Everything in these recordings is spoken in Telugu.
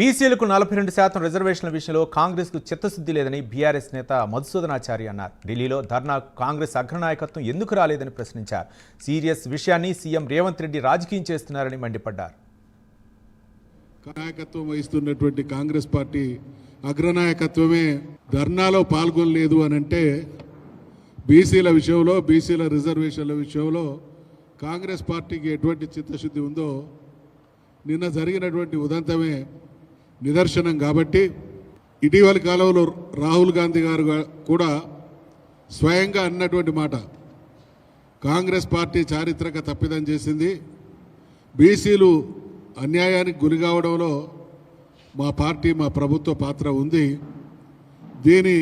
బీసీలకు నలభై రెండు శాతం రిజర్వేషన్ల విషయంలో కాంగ్రెస్కు చిత్తశుద్ధి లేదని బీఆర్ఎస్ నేత మధుసూదనాచారి అన్నారు. ఢిల్లీలో ధర్నా కాంగ్రెస్ అగ్రనాయకత్వం ఎందుకు రాలేదని ప్రశ్నించారు. సీరియస్ విషయాన్ని సీఎం రేవంత్ రెడ్డి రాజకీయం చేస్తున్నారని మండిపడ్డారు. నాయకత్వం వహిస్తున్నటువంటి కాంగ్రెస్ పార్టీ అగ్రనాయకత్వమే ధర్నాలో పాల్గొనలేదు అని అంటే బీసీల విషయంలో బీసీల రిజర్వేషన్ల విషయంలో కాంగ్రెస్ పార్టీకి ఎటువంటి చిత్తశుద్ధి ఉందో నిన్న జరిగినటువంటి ఉదంతమే నిదర్శనం కాబట్టి ఇటీవలి కాలంలో రాహుల్ గాంధీ గారు కూడా స్వయంగా అన్నటువంటి మాట. కాంగ్రెస్ పార్టీ చారిత్రక తప్పిదం చేసింది. బీసీలు అన్యాయానికి గురి కావడంలో మా పార్టీ మా ప్రభుత్వ పాత్ర ఉంది. దీని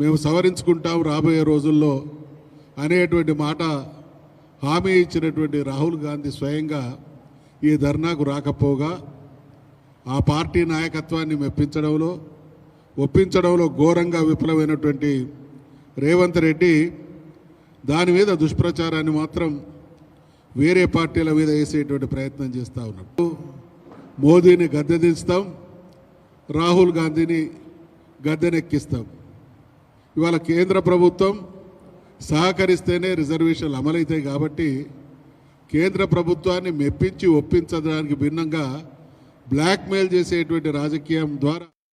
మేము సవరించుకుంటాం రాబోయే రోజుల్లో అనేటువంటి మాట హామీ ఇచ్చినటువంటి రాహుల్ గాంధీ స్వయంగా ఈ ధర్నాకు రాకపోగా ఆ పార్టీ నాయకత్వాన్ని మెప్పించడంలో ఒప్పించడంలో ఘోరంగా విఫలమైనటువంటి రేవంత్ రెడ్డి దాని మీద దుష్ప్రచారాన్ని మాత్రం వేరే పార్టీల మీద వేసేటువంటి ప్రయత్నం చేస్తూ ఉన్నాడు. మోదీని గద్దెదిస్తాం రాహుల్ గాంధీని గద్దెనెక్కిస్తాం. ఇవాళ కేంద్ర ప్రభుత్వం సహకరిస్తేనే రిజర్వేషన్లు అమలవుతాయి కాబట్టి కేంద్ర ప్రభుత్వాన్ని మెప్పించి ఒప్పించడానికి భిన్నంగా బ్లాక్మెయిల్ చేసేటువంటి రాజకీయం ద్వారా